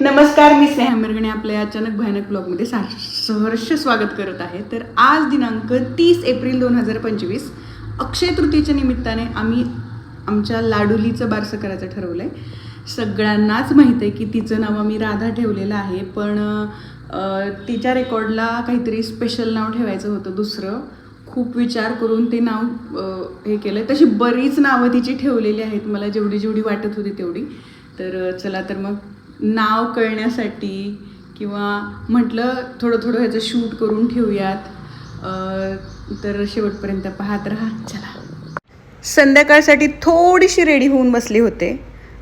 नमस्कार मी स्नेहा आपल्या अचानक भयानक ब्लॉगमध्ये सा सहर्ष स्वागत करत आहे. तर आज दिनांक तीस एप्रिल दोन हजार पंचवीस अक्षय तृतीयेच्या निमित्ताने आम्ही आमच्या लाडुलीचं बारसं करायचं ठरवलं आहे सगळ्यांनाच माहीत आहे की तिचं नाव आम्ही राधा ठेवलेलं आहे पण तिच्या रेकॉर्डला काहीतरी स्पेशल नाव ठेवायचं होतं दुसरं. खूप विचार करून ते नाव हे केलं तशी बरीच नावं तिची ठेवलेली आहेत मला जेवढी जेवढी वाटत होती तेवढी. तर चला तर मग नाव कळण्यासाठी किंवा म्हटलं थोडं थोडं ह्याचं शूट करून ठेवूयात. तर शेवटपर्यंत पाहत राहा. चला. संध्याकाळसाठी थोडीशी रेडी होऊन बसली होते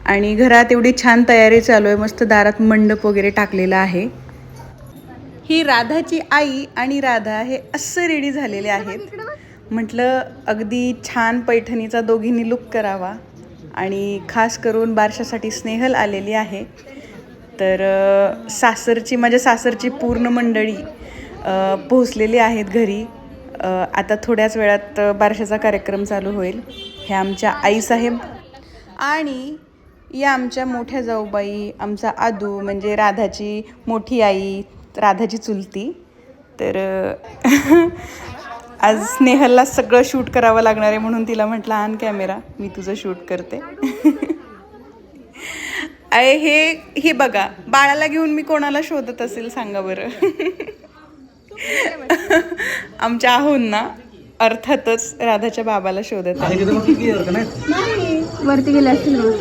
आणि घरात एवढी छान तयारी चालू आहे मस्त दारात मंडप वगैरे टाकलेला आहे. ही राधाची आई आणि राधा हे असं रेडी झालेले आहेत. म्हटलं अगदी छान पैठणीचा दोघींनी लुक करावा आणि खास करून बारशासाठी स्नेहल आलेली आहे. तर सासरची माझ्या सासरची पूर्ण मंडळी पोहोचलेली आहेत घरी. आता थोड्याच वेळात बारशाचा कार्यक्रम चालू होईल. हे आमच्या आईसाहेब आणि या आमच्या मोठ्या जाऊबाई आमचा आदू म्हणजे राधाची मोठी आई राधाची चुलती. तर आज स्नेहलला सगळं शूट करावं लागणार आहे म्हणून तिला म्हटलं आण कॅमेरा मी तुझं शूट करते. अय हे हे बघा. बाळाला घेऊन मी कोणाला शोधत असेल सांगा बरं. आमच्या आहोंना अर्थातच राधाच्या बाबाला शोधत आहे. वरती गेले असतील मग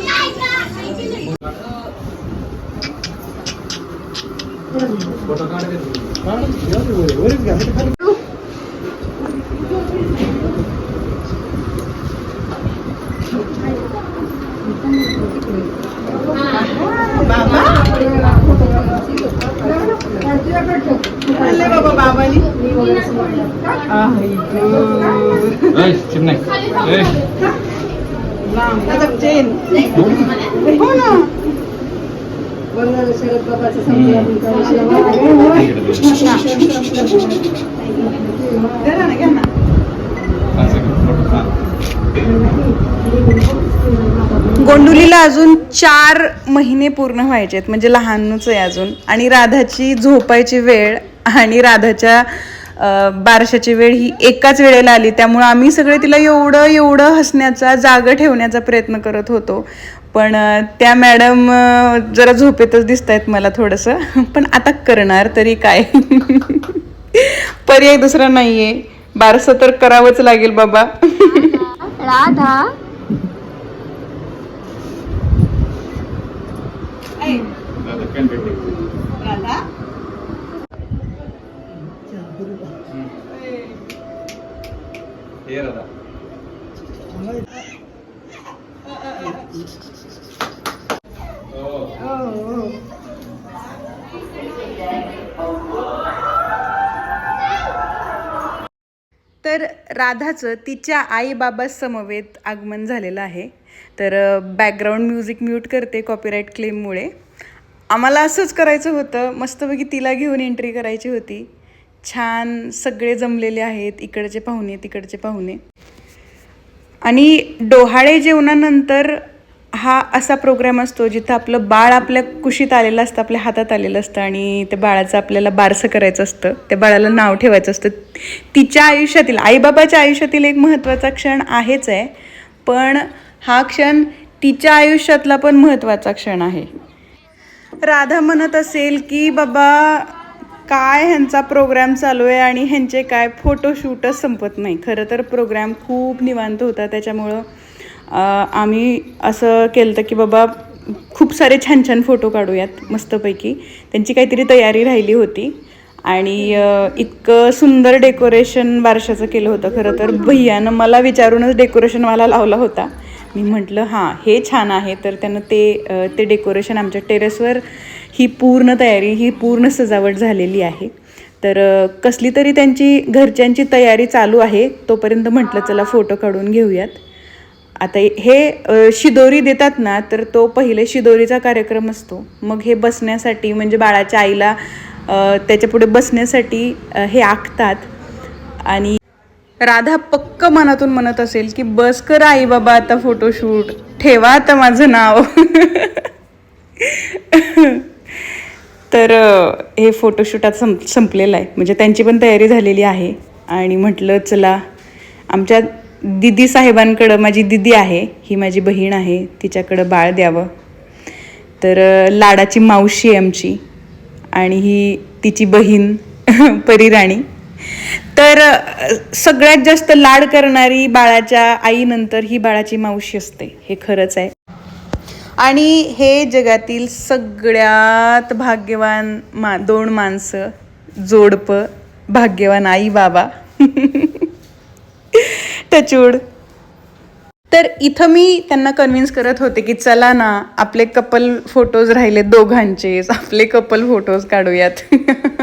आले हो ना गोंडुलीला अजून चार महिने पूर्ण व्हायचे आहेत म्हणजे लहानच आहे अजून. आणि राधाची झोपायची वेळ आणि राधाच्या बारशाची वेळ ही एकाच वेळेला आली. त्यामुळं आम्ही सगळे तिला एवढं एवढं हसण्याचा जागं ठेवण्याचा प्रयत्न करत होतो. पण त्या मॅडम जरा झोपेतच दिसत आहेत मला थोडंसं. पण आता करणार तरी काय? पर्याय दुसरा नाहीये. बारसं तर करावंच लागेल बाबा. राधा. हे तर राधाचं तिच्या आई बाबा समवेत आगमन झालेलं आहे. तर बॅकग्राऊंड म्युझिक म्यूट करते कॉपीराईट क्लेममुळे आम्हाला असंच करायचं होतं. मस्तपैकी तिला घेऊन एंट्री करायची होती. छान सगळे जमलेले आहेत इकडचे पाहुणे तिकडचे पाहुणे. आणि डोहाळे जेवणानंतर हा असा प्रोग्राम असतो जिथं आपलं बाळ आपल्या कुशीत आलेलं असतं आपल्या हातात आलेलं असतं आणि त्या बाळाचं आपल्याला बारसं करायचं असतं त्या बाळाला नाव ठेवायचं असतं. तिच्या आयुष्यातील आईबाबाच्या आयुष्यातील एक महत्त्वाचा क्षण आहेच आहे पण हा क्षण तिच्या आयुष्यातला पण महत्त्वाचा क्षण आहे. राधा म्हणत असेल की बाबा काय ह्यांचा प्रोग्राम चालू आहे आणि ह्यांचे काय फोटोशूटच संपत नाही. खरं तर प्रोग्राम खूप निवांत होता. त्याच्यामुळं आम्ही असं केलं होतं की बाबा खूप सारे छान छान फोटो काढूयात मस्तपैकी. त्यांची काहीतरी तयारी राहिली होती. आणि इतकं सुंदर डेकोरेशन बारशाचं केलं होतं. खरं तर भैयानं मला विचारूनच डेकोरेशनवाला लावला होता. मी म्हटलं हां हे छान आहे. तर त्यानं ते ते डेकोरेशन आमच्या टेरेसवर ही पूर्ण तयारी ही पूर्ण सजावट झालेली आहे. तर कसली तरी त्यांची घरच्यांची तयारी चालू आहे तोपर्यंत म्हटलं चला फोटो काढून घेऊयात. आता हे शिदोरी देतात ना तर तो पहिले शिदोरीचा कार्यक्रम असतो. मग हे बसण्यासाठी म्हणजे बाळाच्या आईला त्याच्यापुढे बसण्यासाठी हे आखतात. आणि राधा पक्क मनातून म्हणत असेल की बस कर आई बाबा आता फोटोशूट ठेवा आता माझं नाव. तर हे फोटोशूट आता संप संपलेलं आहे. म्हणजे त्यांची पण तयारी झालेली आहे. आणि म्हटलं चला आमच्या दिदी साहेबांकडं माझी दिदी आहे. ही माझी बहीण आहे. तिच्याकडं बाळ द्यावं. तर लाडाची मावशी आहे आमची. आणि ही तिची बहीण परीराणी. तर सगळ्यात जास्त लाड करणारी बाळाच्या आईनंतर ही बाळाची मावशी असते. हे खरंच आहे. आणि हे जगातील सगळ्यात भाग्यवान मा दोन माणसं जोडपं भाग्यवान आई बाबा. टचूड तर इथं मी त्यांना कन्व्हिन्स करत होते की चला ना आपले कपल फोटोज राहिले दोघांचेच आपले कपल फोटोज काढूयात.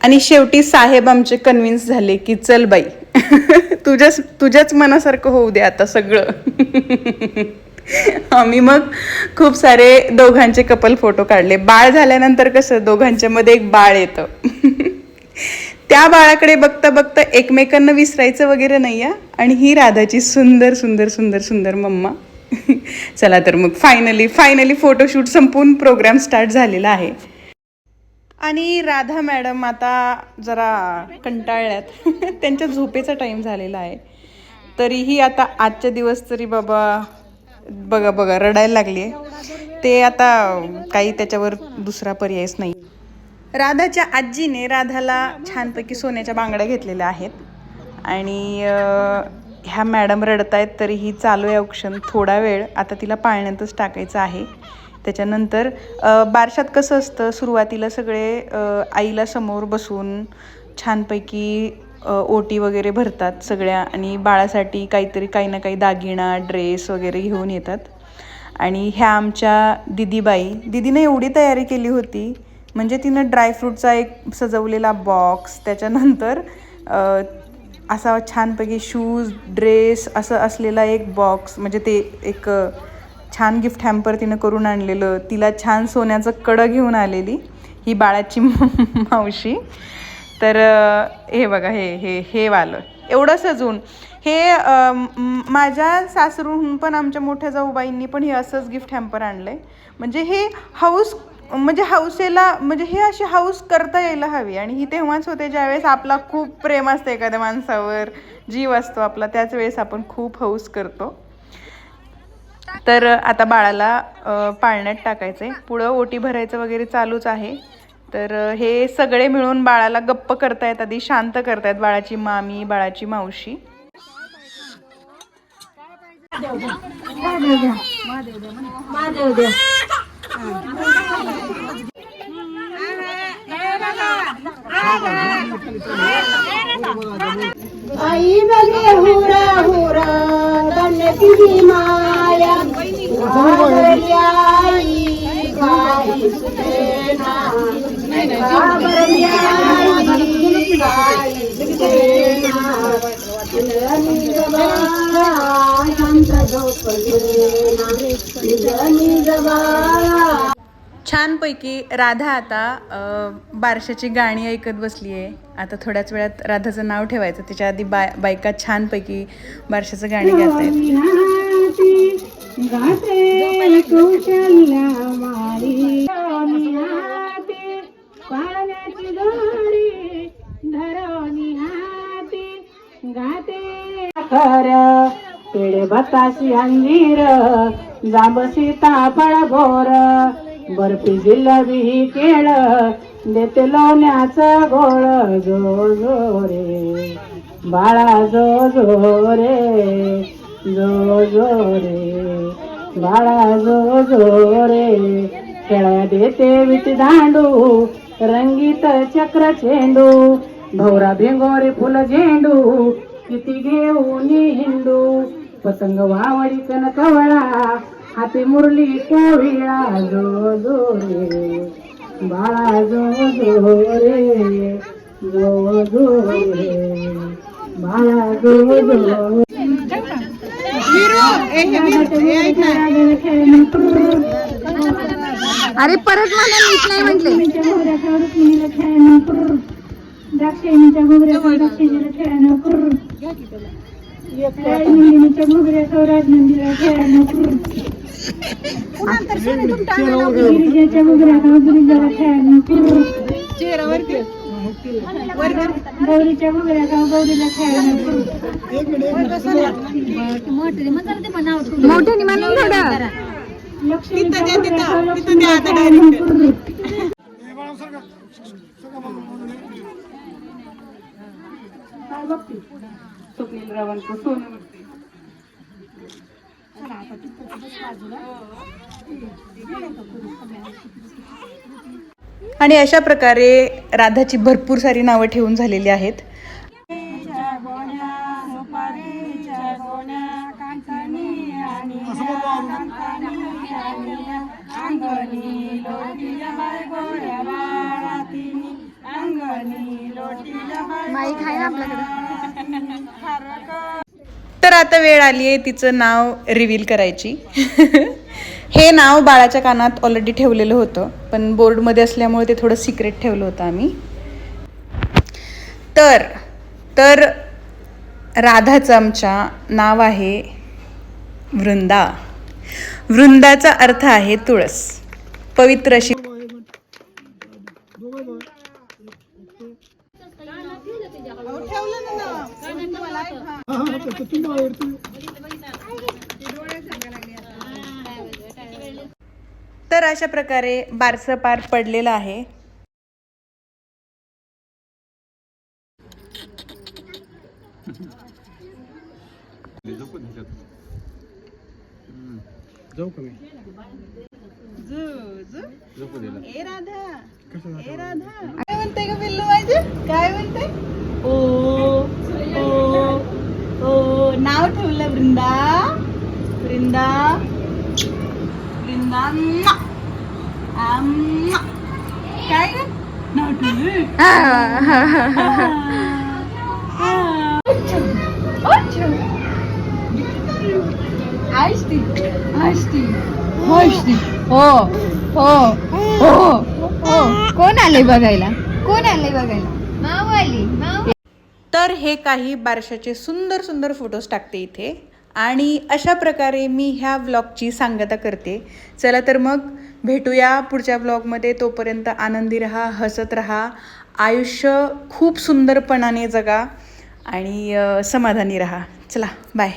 आणि शेवटी साहेब आमचे कन्व्हिन्स झाले की चल बाई. तुझ्याच तुझ्याच मनासारखं होऊ दे आता सगळं. आम्ही मग खूप सारे दोघांचे कपल फोटो काढले. बाळ झाल्यानंतर कसं दोघांच्या मध्ये एक बाळ येतं. त्या बाळाकडे बघता बघता एकमेकांना विसरायचं वगैरे नाही आहे आणि ही राधाची सुंदर सुंदर सुंदर सुंदर मम्मा. चला तर मग फायनली फायनली फोटोशूट संपून प्रोग्राम स्टार्ट झालेला आहे. आणि राधा मॅडम आता जरा कंटाळल्यात. त्यांच्या झोपेचा टाईम झालेला आहे. तरीही आता आजच्या दिवस तरी बाबा बघा बघा रडायला लागली आहे ते आता काही त्याच्यावर दुसरा पर्यायच नाही. राधाच्या आजीने राधाला छानपैकी सोन्याच्या बांगड्या घेतलेल्या आहेत. आणि ह्या मॅडम रडत आहेत तरीही चालू आहे औक्षण थोडा वेळ. आता तिला पाळण्यातच टाकायचं आहे. त्याच्यानंतर बारशात कसं असतं सुरुवातीला सगळे आईला समोर बसून छानपैकी ओटी वगैरे भरतात सगळ्या आणि बाळासाठी काहीतरी काही ना काही दागिना ड्रेस वगैरे घेऊन येतात. आणि ह्या आमच्या दिदीबाई दिदीनं एवढी तयारी केली होती म्हणजे तिनं ड्रायफ्रूटचा एक सजवलेला बॉक्स त्याच्यानंतर असा छानपैकी शूज ड्रेस असं असलेला एक बॉक्स म्हणजे ते एक छान गिफ्ट हॅम्पर तिनं करून आणलेलं. तिला छान सोन्याचं कडं घेऊन आलेली ही बाळाची मावशी. तर हे बघा हे हे हे वालं. एवढं सजून हे माझ्या सासरूहून पण आमच्या मोठ्या जाऊबाईंनी पण हे असंच गिफ्ट हॅम्पर आणलंय. म्हणजे हे हाऊस म्हणजे हौसेला म्हणजे हे अशी हाऊस करता यायला हवी. आणि ही तेव्हाच होते ज्यावेळेस आपला खूप प्रेम असतं एखाद्या माणसावर. जीव असतो आपला त्याच वेळेस आपण खूप हौस करतो. तर आता बाळाला पाळण्यात टाकायचं आहे पुढं ओटी भरायचं वगैरे चालूच आहे. तर हे सगळे मिळून बाळाला गप्प करतायत आधी शांत करतायत बाळाची मामी बाळाची मावशी. आई बघे हुरा हुरा गणपती माया. आई. छानपैकी राधा आता बारशाची गाणी ऐकत बसली आहे आता थोड्याच वेळात राधाचं नाव ठेवायचं. त्याच्या आधी बाय बायका छानपैकी बारशाचं गाणी गात आहेत पेडे बताशी अंजीर जांब सीताफळ भोर बर्फी जिल्लबी केळ देते लोण्याचं गोळ जो जो रे बाळा जो जो रे जो जो रे बाळा जो जो रे खेळ देते विट दांडू रंगीत चक्र चेंडू भवरा भिंगोरे फुल झेंडू किती घेऊन हिंदू पतंग वावडी कन कवळा हाती मुरली कोविळा जो जो रे. बाळा जो जो रे जो जो रे. बाळा जो जो अरे परत मला नीट नाही म्हटले. खेळानं कुर्र राजनंदिनीच्या घोगऱ्याचं राजनंदीला खेळानं गौरीच्या बुगऱ्यागाव गौरीला खेळायला मोठ्याने म्हणून थोडं लक्ष्मीच्या बुगऱ्यागाव लक्ष्मीला खेळायला स्वप्नीलरावांचं सोनं आणि अशा प्रकारे राधाची भरपूर सारी नावं ठेवून झालेली आहेत. माईक आहे आपल्याकडे. तर आता वेळ आली आहे तिचं नाव रिव्हील करायची. हे नाव बाळाच्या कानात ऑलरेडी ठेवलेलं होतं पण बोर्डमध्ये असल्यामुळे ते थोडं सिक्रेट ठेवलं होतं आम्ही. तर तर राधाचं आमच्या नाव आहे वृंदा. वृंदाचा अर्थ आहे तुळस. पवित्र अशी तर अशा प्रकारे बारसं पार पडलेलं आहे. दिला ए राधा ए राधा काय म्हणते? का पिल्लू माझे काय म्हणते ओ ओ ओ नाव ठेवलं वृंदा. वृंदा. वृंदा. काय ग नाव ठेवलं आष्टी आष्टी आष्टी हो हो हो हो कोण आले बघायला कोण आले बघायला माऊ आली माऊ तर हे काही बारशाचे सुंदर सुंदर फोटोज टाकते इथे. आणि अशा प्रकारे मी ह्या व्लॉगची सांगता करते. चला तर मग भेटूया पुढच्या ब्लॉगमध्ये. तोपर्यंत आनंदी रहा हसत रहा. आयुष्य खूप सुंदरपणाने जगा आणि समाधानी रहा. चला बाय